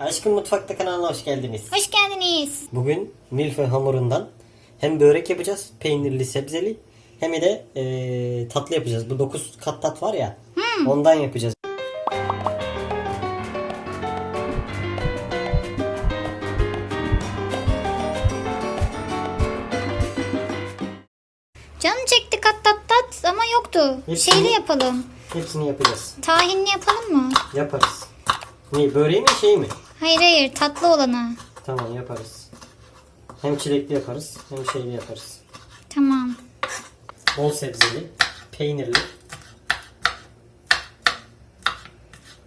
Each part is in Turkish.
Aşkım Mutfakta kanalına hoş geldiniz. Hoş geldiniz. Bugün milföy hamurundan hem börek yapacağız, peynirli, sebzeli, hem de eee, tatlı yapacağız. Bu 9 kat tat var ya, ondan yapacağız. Canım çekti kat tat tat ama yoktu. Hepsini- Şeyli yapalım. Hepsini yapacağız. Tahinli yapalım mı? Yaparız. Ne, böreği mi şey mi? Hayır hayır tatlı olanı. Tamam yaparız. Hem çilekli yaparız, hem şeyli yaparız. Tamam. Bol sebzeli, peynirli.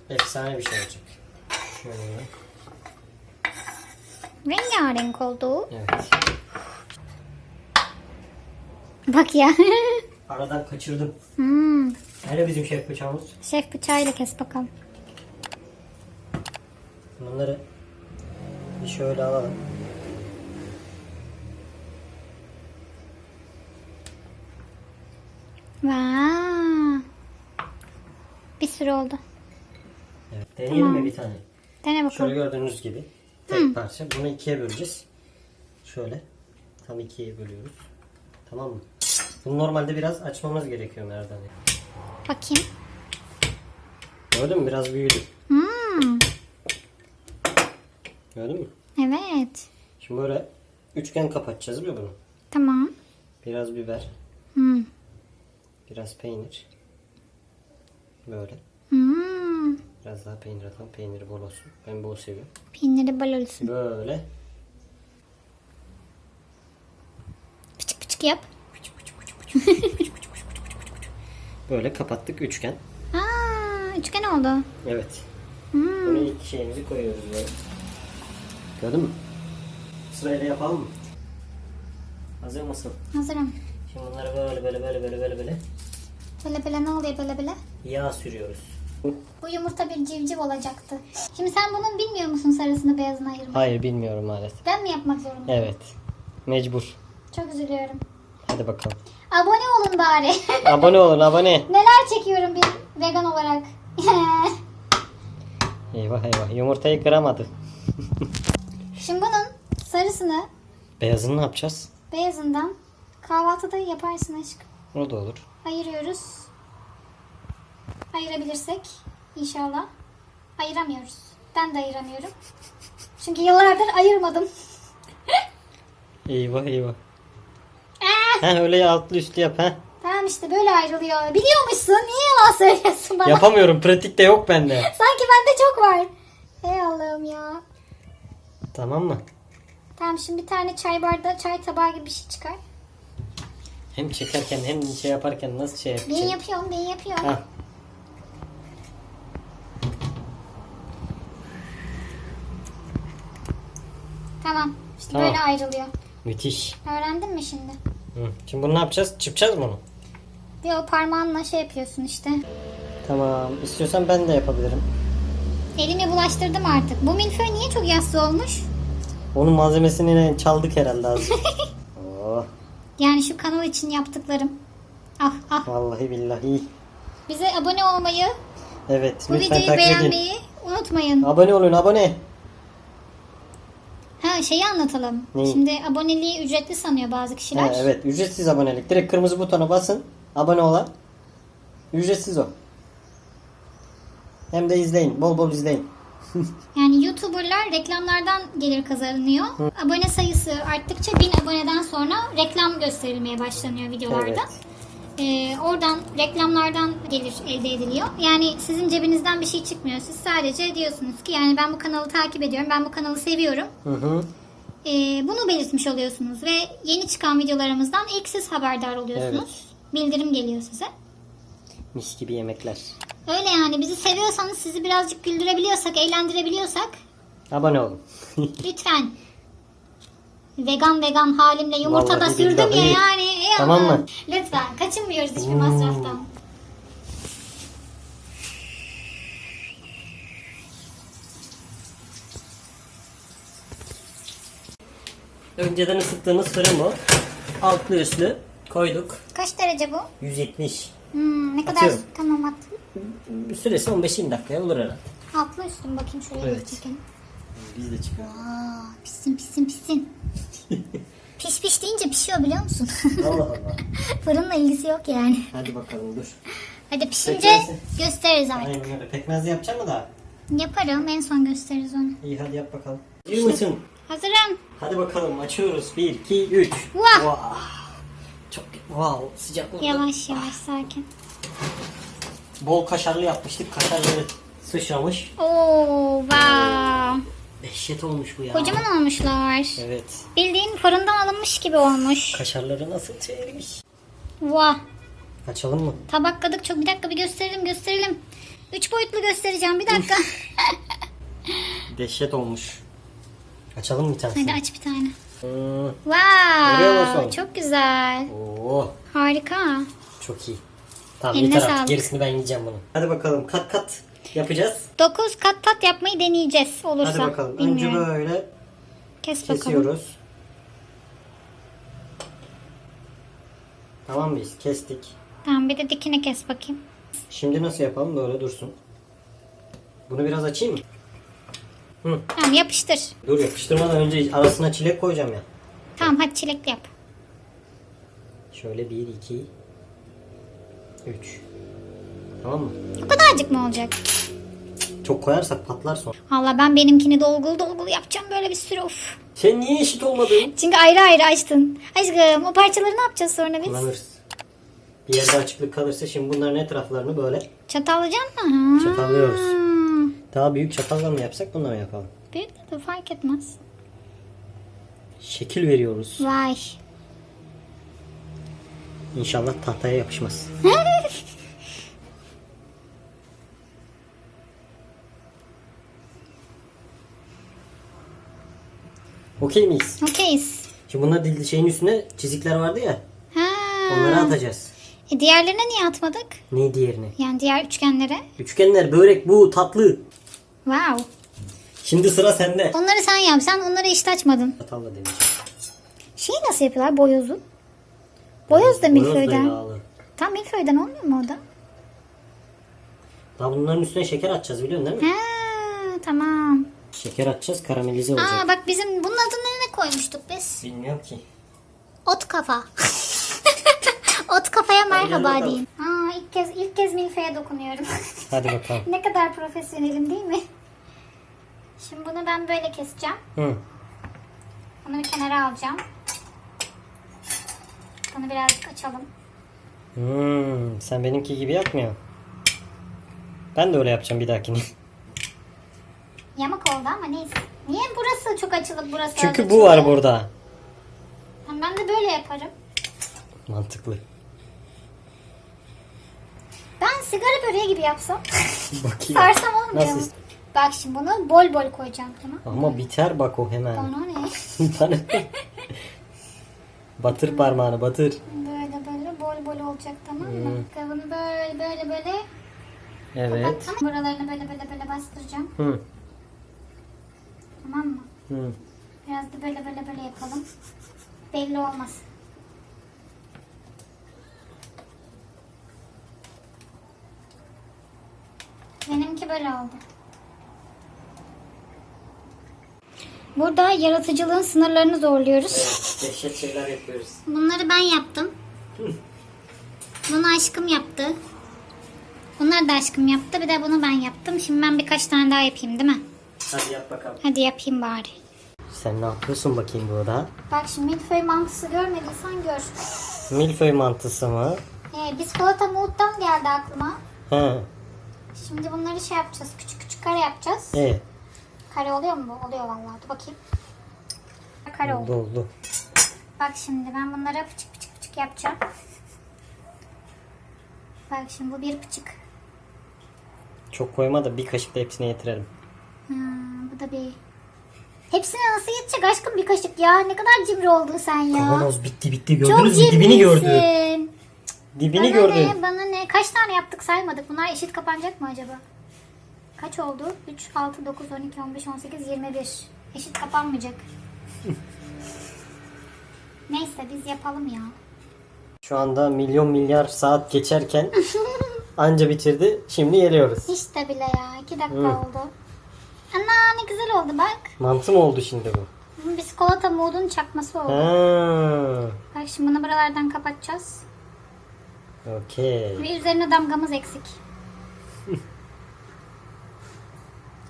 Efsane bir şey olacak. Şöyle. Rengarenk oldu. Evet. Bak ya. Aradan kaçırdım. hmm. Nerede bizim şef bıçağımız? Şef bıçağıyla kes bakalım. Bunları bir şöyle alalım. Vaa. Bir sürü oldu. Evet. Deneyelim mi bir tane? Dene Şöyle bakalım. gördüğünüz gibi tek parça. Bunu ikiye böleceğiz. Şöyle. Tam ikiye bölüyoruz. Tamam mı? Bunu normalde biraz açmamız gerekiyor merdane. Bakayım. Gördün mü? Biraz büyüdü. Hmm. Gördün mü? Evet. Şimdi böyle üçgen kapatacağız mi bunu? Tamam. Biraz biber, Hmm. biraz peynir. Böyle. Hmm. Biraz daha peynir atalım. Peyniri bol olsun. Ben bol seviyorum. Peyniri bol olsun. Böyle. Pıçık pıçık yap. Böyle kapattık üçgen. Aa, üçgen oldu. Evet. Hmm. Bunu ilk şeyimizi koyuyoruz böyle. Gördün mü? Sırayla yapalım mı? Hazır mısın? Hazırım. Şimdi bunları böyle böyle böyle böyle böyle böyle Böyle böyle ne oluyor böyle böyle? yağ sürüyoruz. Bu yumurta bir civciv olacaktı. Şimdi sen bunun bilmiyor musun sarısını beyazını ayırmayı? Hayır bilmiyorum maalesef. Ben mi yapmak zorundayım? Evet. Mecbur. Çok üzülüyorum. Hadi bakalım. Abone olun bari. abone olun abone. Neler çekiyorum bir vegan olarak. Eyvah eyvah yumurtayı kıramadı. Şimdi bunun sarısını Beyazını ne yapacağız? beyazından kahvaltıda yaparsın aşkım. O da olur. Ayırıyoruz. Ayırabilirsek inşallah. Ayıramıyoruz. Ben de ayıramıyorum. Çünkü yıllardır ayırmadım. Eyvah eyvah. Ah! Ha öyle altlı üstlü yap ha. Tamam işte böyle ayrılıyor. Biliyormuşsun. Niye yalan söylüyorsun bana? Yapamıyorum pratikte yok bende. Sanki bende çok var. Ey Allah'ım ya. Tamam mı? Tamam şimdi bir tane çay bardağı, çay tabağı gibi bir şey çıkar. Hem çekerken hem şey yaparken nasıl şey Ben yapacağım? yapıyorum, ben yapıyorum. Ha. Tamam. İşte Tamam. böyle ayrılıyor. Müthiş. Öğrendin mi şimdi? Hı. Şimdi bunu ne yapacağız? Çıpacağız mı onu? Bir o parmağınla şey yapıyorsun işte. Tamam. İstiyorsan ben de yapabilirim. Elimi bulaştırdım artık. Bu milföy niye çok yassı olmuş? Onun malzemesini çaldık herhalde az. oh, Yani şu kanal için yaptıklarım. Ah ah. vallahi billahi. Bize abone olmayı, Evet. bu lütfen videoyu takip edin. beğenmeyi unutmayın. Abone olun abone. Ha şeyi anlatalım. Neyi? Şimdi aboneliği ücretli sanıyor bazı kişiler. Ha, evet ücretsiz abonelik. Direkt kırmızı butona basın. Abone olan. Ücretsiz o. Hem de izleyin. Bol bol izleyin. Yani YouTuber'lar reklamlardan gelir kazanıyor. Abone sayısı arttıkça 1000 aboneden sonra reklam gösterilmeye başlanıyor videolarda. Evet. Ee, oradan reklamlardan gelir elde ediliyor. Yani sizin cebinizden bir şey çıkmıyor. Siz sadece diyorsunuz ki yani ben bu kanalı takip ediyorum. Ben bu kanalı seviyorum. Hı hı. Ee, bunu belirtmiş oluyorsunuz ve yeni çıkan videolarımızdan ilk siz haberdar oluyorsunuz. Bildirim geliyor size. Mis gibi yemekler. Öyle yani bizi seviyorsanız sizi birazcık güldürebiliyorsak, eğlendirebiliyorsak Abone olun. lütfen vegan vegan halimle yumurta da Vallahi sürdüm ya billahi. yani. Ey Tamam Allah'ım. mı? Lütfen kaçınmıyoruz hiçbir Hmm. masraftan. Önceden ısıttığımız fırın bu. Altlı üstlü koyduk. Kaç derece bu? 170. Hmm, ne kadar Atıyorum. tamam attım. Süresi 15-20 dakikaya olur herhalde. Altlı üstüm bakayım şöyle Evet. bir çekelim. Biz de çıkalım. Aa, pişsin pişsin pişsin. piş piş deyince pişiyor biliyor musun? Allah Allah. Fırınla ilgisi yok yani. Hadi bakalım dur. Hadi pişince Pekmezi. gösteririz artık. Aynen öyle. Pekmezli yapacak mı daha? Yaparım en son gösteririz onu. İyi hadi yap bakalım. İyi misin? Hazırım. Hadi bakalım açıyoruz. 1, 2, 3. Vah! Çok wow sıcak oldu. Yavaş yavaş sakin. Bol kaşarlı yapmıştık. Kaşarları sıçramış. Oo, wow. Dehşet olmuş bu ya. Kocaman olmuşlar. Evet. Bildiğin fırından alınmış gibi olmuş. Kaşarları nasıl çevirmiş? Vah. Açalım mı? Tabakladık çok. Bir dakika bir gösterelim gösterelim. Üç boyutlu göstereceğim bir dakika. Dehşet olmuş. Açalım mı bir tanesini? Hadi aç bir tane. Hmm. Wow. Çok güzel. Oo, Harika. çok iyi. Tamam Eline yeter artık. sağlık. Gerisini ben yiyeceğim bunu. Hadi bakalım kat kat yapacağız. 9 kat tat yapmayı deneyeceğiz olursa. Hadi bakalım. Bilmiyorum. Önce böyle Kes bakalım. kesiyoruz. Tamam mıyız? Kestik. Tamam bir de dikine kes bakayım. Şimdi nasıl yapalım? Böyle dursun. Bunu biraz açayım mı? Hı. Tamam yapıştır. Dur yapıştırmadan önce arasına çilek koyacağım ya. Tamam hadi çilekli yap. Şöyle 1, 2, 3. Tamam mı? O kadarcık mı olacak? Çok koyarsak patlar sonra. Valla ben benimkini dolgulu dolgulu yapacağım böyle bir sürü of. Sen niye eşit olmadın? Çünkü ayrı ayrı açtın. Aşkım o parçaları ne yapacağız sonra biz? Kullanırız. Bir yerde açıklık kalırsa şimdi bunların etraflarını böyle Çatallayacak mı? Ha. Çatallıyoruz. daha büyük çatalla mı yapsak bununla mı yapalım? Büyük de fark etmez. Şekil veriyoruz. Vay. İnşallah tahtaya yapışmaz. Okey miyiz? Okeyiz. Şimdi bunlar dildi şeyin üstüne çizikler vardı ya. Ha. Onları atacağız. E diğerlerine niye atmadık? Ne diğerini? Yani diğer üçgenlere. Üçgenler, börek, bu tatlı. Wow. Şimdi sıra sende. Onları sen yap. Sen onları işte açmadın. Çatalla demiş. Şeyi nasıl yapıyorlar? Boyozu. Boyoz da Boyoz da milföyden. yağlı. Tam milföyden olmuyor mu o da? Daha bunların üstüne şeker atacağız biliyorsun değil mi? Ha, tamam. Şeker atacağız karamelize olacak. Aa bak bizim bunun adını ne koymuştuk biz? Bilmiyorum ki. Ot kafa. Ot kafaya merhaba diyeyim. Aa ilk kez ilk kez milfeye dokunuyorum. Hadi bakalım. ne kadar profesyonelim değil mi? Şimdi bunu ben böyle keseceğim. Hı. Bunu bir kenara alacağım. Bunu birazcık açalım. Hmm, sen benimki gibi yapmıyorsun. Ben de öyle yapacağım bir dahakini. Yamak oldu ama neyse. Niye burası çok açılıp burası az Çünkü bu açılıyor? var burada. Ben de böyle yaparım. Mantıklı. Ben sigara böreği gibi yapsam. Bakayım. Sarsam olmuyor Nasıl mu? ist- Bak şimdi bunu bol bol koyacağım tamam. Ama biter bak o hemen. Bana ne? Bana- batır parmağını batır. Böyle böyle bol bol olacak tamam mı? Bunu böyle böyle böyle Evet. kapattım. Buralarını böyle böyle böyle bastıracağım. Hı. Tamam mı? Hı. Biraz da böyle böyle böyle yapalım. Belli olmasın. Benimki böyle oldu. Burada yaratıcılığın sınırlarını zorluyoruz. Dehşet şeyler yapıyoruz. Bunları ben yaptım. Bunu aşkım yaptı. Bunları da aşkım yaptı. Bir de bunu ben yaptım. Şimdi ben birkaç tane daha yapayım değil mi? Hadi yap bakalım. Hadi yapayım bari. Sen ne yapıyorsun bakayım burada? Bak şimdi milföy mantısı görmediysen gör. Milföy mantısı mı? Ee, biskolata mood'dan geldi aklıma. He. Şimdi bunları şey yapacağız. Küçük küçük kare yapacağız. E, Kare oluyor mu bu? Oluyor vallahi. Dur bakayım. Kare oldu. oldu oldu. Bak şimdi ben bunlara pıçık pıçık pıçık yapacağım. Bak şimdi bu bir pıçık. Çok koyma da bir kaşık da hepsine yetirelim. Hmm, bu da bir. Hepsine nasıl yetecek aşkım bir kaşık ya? Ne kadar cimri oldun sen ya. Kavanoz bitti bitti gördünüz mü? Dibini gördü. Dibini bana gördü. ne? Bana ne? Kaç tane yaptık saymadık. Bunlar eşit kapanacak mı acaba? Kaç oldu? 3, 6, 9, 12, 15, 18, 21. Eşit kapanmayacak. Neyse biz yapalım ya. Şu anda milyon milyar saat geçerken anca bitirdi. Şimdi geliyoruz. Hiç de bile ya. 2 dakika Hı. oldu. Ana ne güzel oldu bak. Mantı mı oldu şimdi bu? Bu Biskolata mood'un çakması oldu. Ha. Bak şimdi bunu buralardan kapatacağız. Okey. Ve üzerine damgamız eksik.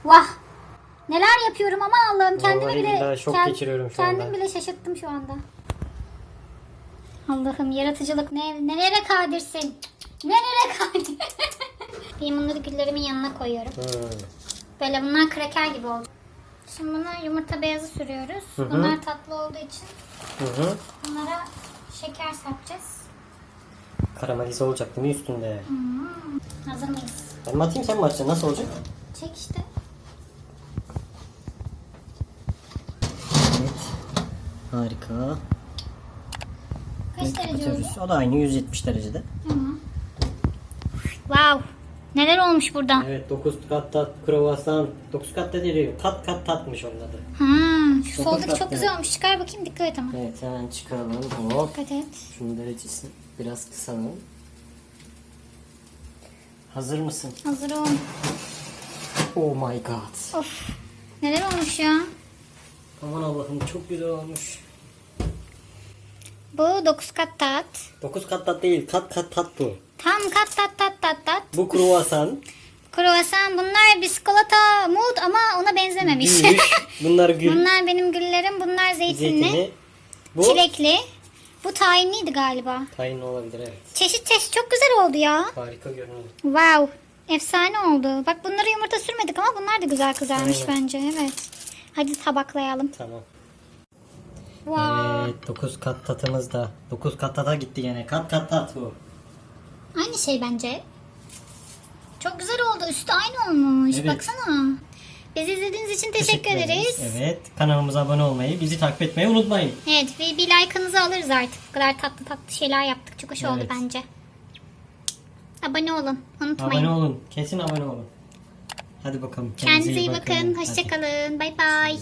Vah! Neler yapıyorum ama Allah'ım kendimi Vallahi bile billahi şok geçiriyorum şu kendim anda. bile şaşırttım şu anda. Allah'ım yaratıcılık ne nelere kadirsin? Nelere kadir? ben bunları güllerimin yanına koyuyorum. Ha. Böyle bunlar kraker gibi oldu. Şimdi buna yumurta beyazı sürüyoruz. Hı hı. Bunlar tatlı olduğu için Hı hı. bunlara şeker serpeceğiz. Karamelize olacak değil mi üstünde? Hmm. Hazır mıyız? Ben mi atayım sen mi atacaksın? Nasıl olacak? Çek işte. Evet. Harika. Kaç derece oldu? O da aynı 170 derecede. Tamam. Wow. Neler olmuş burada? Evet 9 kat tat kruvasan. 9 kat da değil. Kat kat tatmış onun adı. Şu Çok soldaki çok güzel olmuş. Çıkar bakayım dikkat et ama. Evet hemen çıkaralım. Hop. Dikkat et. Şunun derecesini biraz kısalım. Hazır mısın? Hazırım. Oh my god. Of. Neler olmuş ya? Aman Allah'ım çok güzel olmuş. Bu 9 kat tat. 9 kat tat değil kat kat tat bu. Tam kat tat tat tat tat. Bu kruvasan. Kruvasan bunlar biskolata mood ama ona benzememiş. Bunlar gül. bunlar benim güllerim. Bunlar zeytinli. Zeytinli. Bu Çilekli. Bu tahinliydi galiba. tayin olabilir evet. Çeşit çeşit çok güzel oldu ya. Harika görünüyor. Wow. Efsane oldu. Bak bunları yumurta sürmedik ama bunlar da güzel kızarmış Aynen. bence. Evet. Hadi tabaklayalım. Tamam. Wow. Evet 9 kat tatımız da. 9 kat tata gitti gene. Kat kat tat bu. Aynı şey bence. Çok güzel oldu. Üstü aynı olmuş. Evet. Baksana. Bizi izlediğiniz için teşekkür, ederiz. Evet kanalımıza abone olmayı, bizi takip etmeyi unutmayın. Evet ve bir like'ınızı alırız artık. Bu kadar tatlı tatlı şeyler yaptık. Çok hoş oldu Evet. bence. Abone olun. Unutmayın. Abone olun. Kesin abone olun. Hadi bakalım. Kendinize iyi bakın. Hoşçakalın. Bay bay.